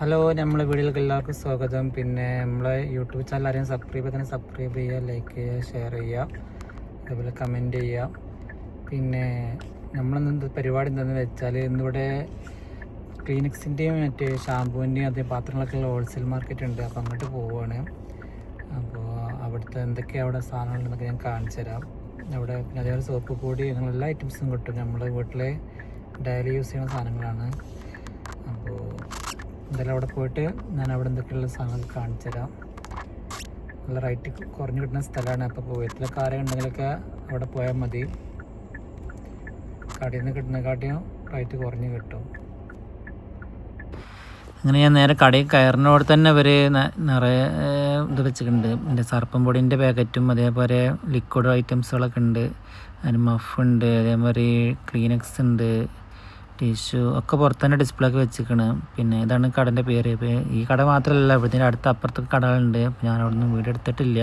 Hello നമ്മളെ വീഡിയോയിലേക്ക് എല്ലാവർക്കും സ്വാഗതം. പിന്നെ നമ്മളെ യൂട്യൂബ് ചാനൽ ആരെയും സബ്സ്ക്രൈബ് ചെയ്താൽ സബ്സ്ക്രൈബ് ചെയ്യുക ലൈക്ക് ചെയ്യുക ഷെയർ ചെയ്യുക അതുപോലെ കമന്റ് ചെയ്യുക. പിന്നെ നമ്മളിന്ന് പരിപാടി എന്താണെന്ന് വെച്ചാൽ ഇന്നിവിടെ ക്ലീനിക്സിന്റെയും മറ്റേ ഷാമ്പൂവിന്റെയും അതേ പാത്രങ്ങളൊക്കെ ഉള്ള ഹോൾസെയിൽ മാർക്കറ്റ് ഉണ്ട്. അപ്പോൾ അങ്ങോട്ട് പോവുകയാണ് അപ്പോൾ അവിടുത്തെ എന്തൊക്കെയാണ് അവിടെ സാധനങ്ങളുണ്ടെന്നൊക്കെ ഞാൻ കാണിച്ചു തരാം. അവിടെ പിന്നെ അതേപോലെ സോപ്പ് പൊടി എല്ലാ ഐറ്റംസും കിട്ടും. നമ്മൾ വീട്ടിലെ ഡെയിലി യൂസ് ചെയ്യുന്ന സാധനങ്ങളാണ്. എന്തായാലും അവിടെ പോയിട്ട് ഞാൻ അവിടെ എന്തൊക്കെയുള്ള സാധനങ്ങൾ കാണിച്ചു തരാം. നല്ല റൈറ്റ് കുറഞ്ഞു കിട്ടുന്ന സ്ഥലമാണ്. അപ്പോൾ വീട്ടിലൊക്കെ ആരെയും ഉണ്ടെങ്കിലൊക്കെ അവിടെ പോയാൽ മതി. കടയിൽ നിന്ന് കിട്ടുന്നതിനെക്കാട്ടിയും റൈറ്റ് കുറഞ്ഞ് കിട്ടും. അങ്ങനെ ഞാൻ നേരെ കടയിൽ കയറിനോട് തന്നെ ഇവർ നിറയെ ഇത് വെച്ചിട്ടുണ്ട്. എന്റെ സർപ്പം പൊടിന്റെ പാക്കറ്റും അതേപോലെ ലിക്വിഡ് ഐറ്റംസുകളൊക്കെ ഉണ്ട്. അതിന് മഫ് ഉണ്ട് അതേമാതിരി ക്ലീനക്സ് ഉണ്ട്. ടിഷ്യൂ ഒക്കെ പുറത്ത് തന്നെ ഡിസ്പ്ലേ ഒക്കെ വെച്ചിരിക്കണ്. പിന്നെ ഇതാണ് കടന്റെ പേര്. ഈ കട മാത്രമല്ല ഇവിടുത്തെ അടുത്ത അപ്പുറത്തൊക്കെ കടകളുണ്ട്. ഞാൻ അവിടെ നിന്ന് വീട് എടുത്തിട്ടില്ല.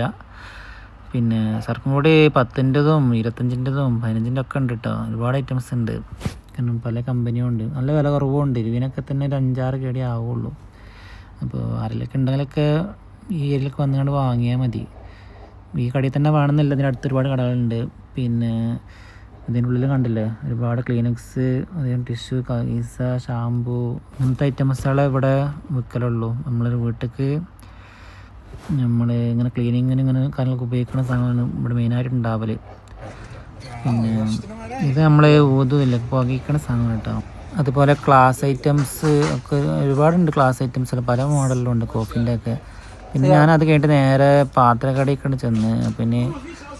പിന്നെ സർക്കും കൂടി പത്തിന്റെതും ഇരുപത്തഞ്ചിന്റെതും പതിനഞ്ചിന്റെ ഒക്കെ ഉണ്ട് കേട്ടോ ഒരുപാട് ഐറ്റംസ് ഉണ്ട്. കാരണം പല കമ്പനിയും ഉണ്ട്. നല്ല വില കുറവും ഉണ്ട്. ഇരുവിനൊക്കെ തന്നെ ഒരു അഞ്ചാറ് കേടി ആവുള്ളൂ. അപ്പോൾ ആരെങ്കിലൊക്കെ ഉണ്ടെങ്കിലൊക്കെ ഈ ഏരിയയിലൊക്കെ വന്നുകൊണ്ട് വാങ്ങിയാൽ മതി. ഈ കടയിൽ തന്നെ വേണമെന്നില്ല. ഇതിനടുത്ത് ഒരുപാട് കടകളുണ്ട്. പിന്നെ ഇതിനുള്ളിൽ കണ്ടില്ലേ? ഒരുപാട് ക്ലീനിക്സ് അധികം ടിഷ്യൂ കൈസ ഷാമ്പൂ അങ്ങനത്തെ ഐറ്റംസുകളെ ഇവിടെ വിൽക്കലുള്ളൂ. നമ്മളൊരു വീട്ടിലേക്ക് നമ്മൾ ഇങ്ങനെ ക്ലീനിങ്ങിന് ഇങ്ങനെ കാര്യങ്ങളൊക്കെ ഉപയോഗിക്കുന്ന സാധനമാണ് ഇവിടെ മെയിനായിട്ട് ഉണ്ടാവൽ. പിന്നെ ഇത് നമ്മൾ ഊതുമില്ല പുകയ്ക്കണ സാധനങ്ങൾ കേട്ടോ. അതുപോലെ ക്ലാസ് ഐറ്റംസ് ഒക്കെ ഒരുപാടുണ്ട് ക്ലാസ് ഐറ്റംസ് പല മോഡലിലുണ്ട് കോഫീന്റെ ഒക്കെ. പിന്നെ ഞാൻ അത് കഴിഞ്ഞിട്ട് നേരെ പാത്രക്കടയിൽ കണ്ട് ചെന്ന് പിന്നെ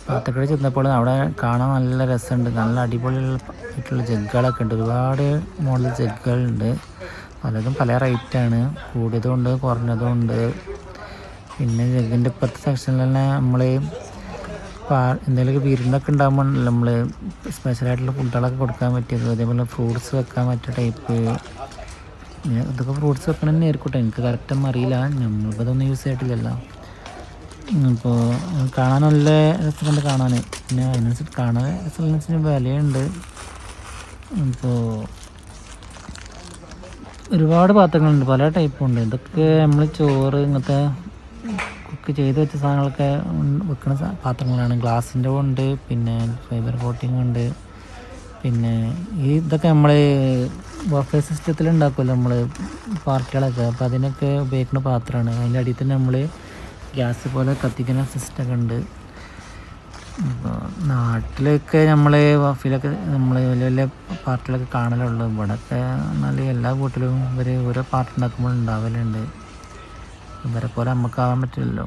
പാത്രക്കട ചെന്നപ്പോൾ അവിടെ കാണാൻ നല്ല രസമുണ്ട്. നല്ല അടിപൊളിയായിട്ടുള്ള ജഗ്ഗുകളൊക്കെ ഉണ്ട്. ഒരുപാട് മോഡൽ ജഗ്ഗുകളുണ്ട്. പലതും പല റേറ്റാണ്. കൂടിയതും ഉണ്ട് കുറഞ്ഞതും ഉണ്ട് പിന്നെ ജഗ്ഗിന്റെ ഇപ്പുറത്തെ സെക്ഷനിൽ തന്നെ നമ്മൾ പാ എന്തെങ്കിലുമൊക്കെ വിരുന്നൊക്കെ ഉണ്ടാകുമ്പോൾ നമ്മൾ സ്പെഷ്യലായിട്ടുള്ള ഫുഡുകളൊക്കെ കൊടുക്കാൻ പറ്റിയത്. അതേപോലെ ഫ്രൂട്ട്സ് വെക്കാൻ പറ്റിയ ടൈപ്പ് ഇതൊക്കെ ഫ്രൂട്ട്സ് വെക്കണം തന്നെ ആയിരിക്കട്ടെ. എനിക്ക് കറക്റ്റൊന്നും അറിയില്ല. നമ്മളിപ്പോൾ ഇതൊന്നും യൂസ് ചെയ്തിട്ടില്ലല്ലോ. അപ്പോൾ കാണാൻ നല്ല രസമുണ്ട് കാണാൻ പിന്നെ അതിനനുസരിച്ച് കാണാൻ രസമുള്ള വിലയുണ്ട്. ഇപ്പോൾ ഒരുപാട് പാത്രങ്ങളുണ്ട് പല ടൈപ്പും ഉണ്ട്. ഇതൊക്കെ നമ്മൾ ചോറ് ഇങ്ങനത്തെ കുക്ക് ചെയ്ത് വെച്ച സാധനങ്ങളൊക്കെ വെക്കുന്ന പാത്രങ്ങളാണ്. ഗ്ലാസിന്റെ ഉണ്ട് പിന്നെ ഫൈബർ കോട്ടിംഗ് ഉണ്ട്. പിന്നെ ഈ ഇതൊക്കെ നമ്മൾ ബഫേ സിസ്റ്റത്തിൽ ഉണ്ടാക്കുമല്ലോ നമ്മൾ പാർട്ടികളൊക്കെ. അപ്പോൾ അതിനൊക്കെ ഉപയോഗിക്കുന്ന പാത്രമാണ്. അതിന്റെ അടിയിൽ തന്നെ നമ്മൾ ഗ്യാസ് പോലെ കത്തിക്കുന്ന സിസ്റ്റമൊക്കെ ഉണ്ട് നാട്ടിലൊക്കെ നമ്മൾ വഫിലൊക്കെ നമ്മൾ വലിയ വലിയ പാർട്ടിലൊക്കെ കാണലുള്ളൂ. ഇവിടെയൊക്കെ നല്ല എല്ലാ വീട്ടിലും ഇവർ ഓരോ പാർട്ടി ഉണ്ടാക്കുമ്പോൾ ഉണ്ടാവലുണ്ട്. ഇവരെ പോലെ നമുക്കാവാൻ പറ്റില്ലല്ലോ.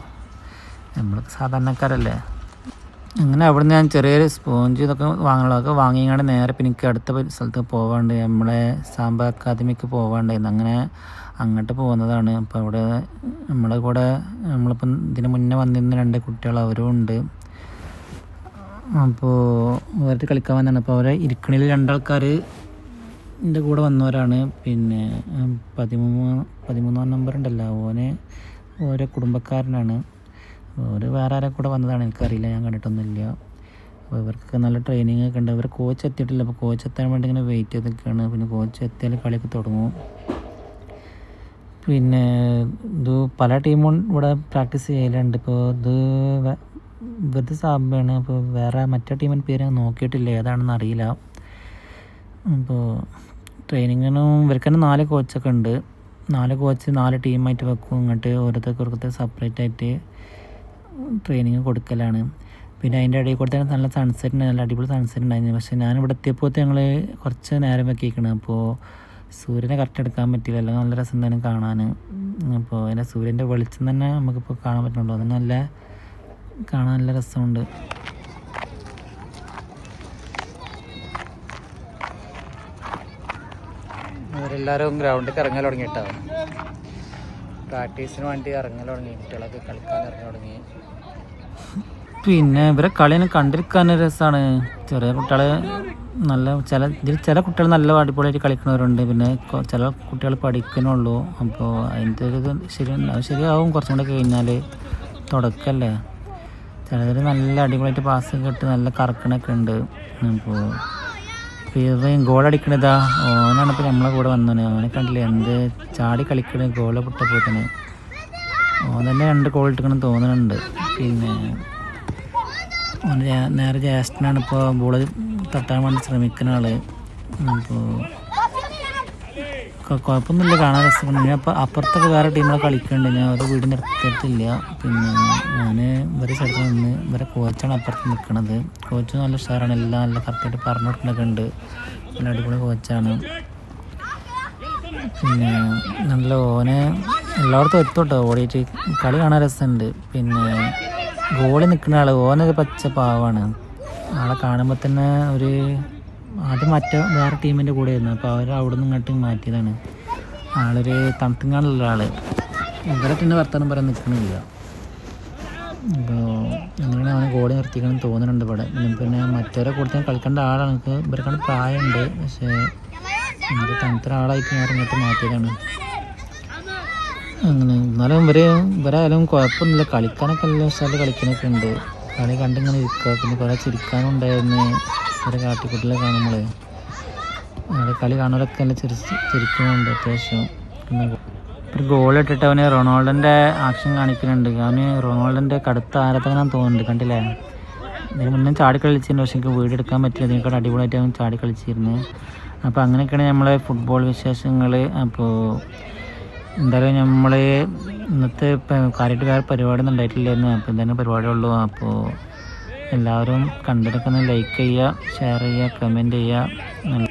നമ്മൾ സാധാരണക്കാരല്ലേ? അങ്ങനെ അവിടെ നിന്ന് ഞാൻ ചെറിയൊരു സ്പോഞ്ച് ഇതൊക്കെ വാങ്ങാനുള്ളതൊക്കെ വാങ്ങിയാണ് നേരെ പിന്നെ എനിക്ക് അടുത്ത സ്ഥലത്ത് പോകാണ്ട് നമ്മളെ സാമ്പ അക്കാദമിക്ക് പോകാണ്ടായിരുന്നു അങ്ങനെ അങ്ങോട്ട് പോകുന്നതാണ്. അപ്പോൾ അവിടെ നമ്മളെ കൂടെ നമ്മളിപ്പം ഇതിന് മുന്നേ വന്നിരുന്ന രണ്ട് കുട്ടികൾ അവരും ഉണ്ട്. അപ്പോൾ അവർക്ക് കളിക്കാൻ വന്നതാണ്. അപ്പോൾ അവരെ ഇരിക്കണിൽ രണ്ടാൾക്കാർ എന്റെ കൂടെ വന്നവരാണ്. പിന്നെ പതിമൂന്ന് പതിമൂന്നാം നമ്പർ ഉണ്ടല്ലോ. ഓനെ ഓരോ കുടുംബക്കാരനാണ്. ഓര് വേറെ ആരെ കൂടെ വന്നതാണ് എനിക്കറിയില്ല ഞാൻ കണ്ടിട്ടൊന്നുമില്ല. അപ്പോൾ ഇവർക്ക് നല്ല ട്രെയിനിങ് ഒക്കെ ഉണ്ട്. ഇവർ കോച്ച് എത്തിയിട്ടില്ല. അപ്പോൾ കോച്ച് എത്താൻ വേണ്ടി ഇങ്ങനെ വെയിറ്റ് ചെയ്ത് നിൽക്കുകയാണ് പിന്നെ കോച്ച് എത്തിയാൽ കളിയൊക്കെ തുടങ്ങും. പിന്നെ ഇത് പല ടീമും ഇവിടെ പ്രാക്ടീസ് ചെയ്യലുണ്ട്. ഇപ്പോൾ ഇത് ഇവരുടെ സാബാണ് അപ്പോൾ വേറെ മറ്റേ ടീമിന്റെ പേര് ഞാൻ നോക്കിയിട്ടില്ല. ഏതാണെന്ന് അറിയില്ല. അപ്പോൾ ട്രെയിനിങ്ങിനും ഇവർക്ക് തന്നെ നാല് കോച്ചൊക്കെ ഉണ്ട്. നാല് കോച്ച് നാല് ടീമായിട്ട് വെക്കും. ഇങ്ങോട്ട് ഓരോരുത്തർക്ക് ഓരോരുത്തർ സെപ്പറേറ്റ് ആയിട്ട്. ട്രെയിനിങ് കൊടുക്കലാണ്. പിന്നെ അതിന്റെ ഇടയിൽ കൂടെ തന്നെ നല്ല സൺസെറ്റ് നല്ല അടിപൊളി സൺസെറ്റ് ഉണ്ടായിരുന്നു. പക്ഷേ ഞാൻ ഇവിടെ എത്തിയപ്പോൾ ഞങ്ങൾ കുറച്ച് നേരം വെക്കിക്കണം അപ്പോൾ സൂര്യനെ കറക്റ്റ് എടുക്കാൻ പറ്റില്ല അല്ലെങ്കിൽ നല്ല രസം തന്നെ കാണാൻ അപ്പോൾ അതിന്റെ സൂര്യന്റെ വെളിച്ചം തന്നെ നമുക്കിപ്പോൾ കാണാൻ പറ്റുന്നുണ്ടോ. അത് നല്ല കാണാൻ നല്ല രസമുണ്ട്. അവരെല്ലാവരും ഗ്രൗണ്ടിൽ ഇറങ്ങാൻ തുടങ്ങിയിട്ടോ. പ്രാക്ടീസിന് വേണ്ടി ഇറങ്ങി തുടങ്ങി. കുട്ടികളൊക്കെ കളിക്കാൻ ഇറങ്ങി തുടങ്ങി. പിന്നെ ഇവരെ കളിനെ കണ്ടിരിക്കാൻ രസമാണ് ചെറിയ കുട്ടികൾ നല്ല ചില ഇതിൽ ചില കുട്ടികൾ നല്ല അടിപൊളിയായിട്ട് കളിക്കുന്നവരുണ്ട്. പിന്നെ ചില കുട്ടികൾ പഠിക്കണുള്ളൂ അപ്പോൾ അതിന്റെ ഒരു ശരി അത് ശരിയാവും കുറച്ചും കൂടെ കഴിഞ്ഞാൽ തുടക്കമല്ലേ ചിലർ നല്ല അടിപൊളിയായിട്ട് പാസ് കിട്ടി നല്ല കറക്കണൊക്കെ ഉണ്ട്. അപ്പോൾ ഇവൻ ഗോളടിക്കണതാ ഓനാണ് ഇപ്പോൾ നമ്മളെ കൂടെ വന്നത്. ഓനെ കണ്ടില്ലേ? എന്ത് ചാടി കളിക്കണ ഗോള പൊട്ടപ്പോൾ തന്നെ ഓൻ തന്നെ രണ്ട് ഗോൾ ഇട്ടിക്കണം തോന്നുന്നുണ്ട് പിന്നെ ഓൻ നേരെ ജ്യേഷ്ഠനാണ് ഇപ്പോൾ ബോൾ തട്ടാൻ വേണ്ടി ശ്രമിക്കുന്ന ആൾ അപ്പോൾ കുഴപ്പമൊന്നുമില്ല കാണാൻ രസമുണ്ട്. ഞാൻ അപ്പം അപ്പുറത്തൊക്കെ വേറെ ടീമുകൾ കളിക്കുന്നുണ്ട് ഞാൻ ഒരു വീട് നിർത്തിയിട്ടില്ല. പിന്നെ ഞാൻ ഇവരെ സ്ഥലത്ത് നിന്ന് ഇവരെ കോച്ചാണ് അപ്പുറത്ത് നിൽക്കുന്നത് കോച്ച് നല്ല ഉഷാറാണ്. എല്ലാം നല്ല കറക്റ്റായിട്ട് പറഞ്ഞു കൊടുക്കുന്നൊക്കെ ഉണ്ട്. നല്ല അടിപൊളി കോച്ചാണ് പിന്നെ നല്ല ഓനെ എല്ലായിടത്തും എത്തോട്ടോ. ഓടിയിട്ട് കളി കാണാൻ രസമുണ്ട്. പിന്നെ ഗോളി നിൽക്കുന്ന ആൾ ഓനൊരു പച്ച പാവാണ്. ആളെ കാണുമ്പോൾ തന്നെ ഒരു ആദ്യം മറ്റേ വേറെ ടീമിന്റെ കൂടെ ആയിരുന്നു. അപ്പോൾ അവർ അവിടെ നിന്ന് ഇങ്ങോട്ട് മാറ്റിയതാണ്. ആളൊരു തണുത്തിങ്ങാനുള്ള ഒരാൾ ഇവരെ തന്നെ വർത്തമാനം പറയാൻ നിൽക്കണില്ല അപ്പോൾ അങ്ങനെയാണ് അവനെ ഗോളി നിർത്തിക്കണം തോന്നുന്നുണ്ട് ഇവിടെ. പിന്നെ മറ്റവരെ കൂടുതൽ കളിക്കേണ്ട ആളാണ്. എനിക്ക് ഇവർക്കാണ് പ്രായമുണ്ട്. പക്ഷേ എനിക്ക് തണുത്ത ആളായിട്ട് ഞാൻ ഇങ്ങോട്ട് മാറ്റിയതാണ്. അങ്ങനെ എന്നാലും ഇവർ ഇവരായാലും കുഴപ്പമൊന്നുമില്ല. കളിക്കാനൊക്കെ നല്ല സ്ഥലത്ത് കളിക്കാനൊക്കെ ഉണ്ട്. കളി കണ്ടിങ്ങനെ ഇരിക്കുക. പിന്നെ കുറേ ചിരിക്കാനും ഉണ്ടായിരുന്നു കാട്ടിക്കുട്ടിലെ കാണുമ്പോൾ അവിടെ കളി കാണുന്നവരൊക്കെ നല്ല ചിരി ചിരിക്കുന്നുണ്ട് അത്യാവശ്യം. ഒരു ഗോൾ ഇട്ടിട്ട് അവന് റൊണാൾഡോന്റെ ആക്ഷൻ കാണിക്കുന്നുണ്ട്. അവന് റൊണാൾഡോന്റെ കടുത്ത ആരാധകനാന്ന് തോന്നുന്നുണ്ട്. കണ്ടില്ലേ? ഇതിന് മുന്നേ ചാടി കളിച്ചിരുന്നു. പക്ഷെ എനിക്ക് വീട് എടുക്കാൻ പറ്റില്ല. ഇതിനേക്കാൾ അടിപൊളിയായിട്ട് അവൻ ചാടി കളിച്ചിരുന്നു. അപ്പോൾ അങ്ങനെയൊക്കെയാണ് നമ്മളെ ഫുട്ബോൾ വിശേഷങ്ങൾ. അപ്പോൾ എന്തായാലും നമ്മൾ ഇന്നത്തെ കാര്യമായിട്ട് വേറെ പരിപാടിയൊന്നും ഉണ്ടായിട്ടില്ലായിരുന്നു. അപ്പോൾ എന്തായാലും പരിപാടിയുള്ളൂ അപ്പോൾ എല്ലാവരും കണ്ടെടുക്കുന്ന ലൈക്ക് ചെയ്യുക ഷെയർ ചെയ്യുക കമന്റ് ചെയ്യുക.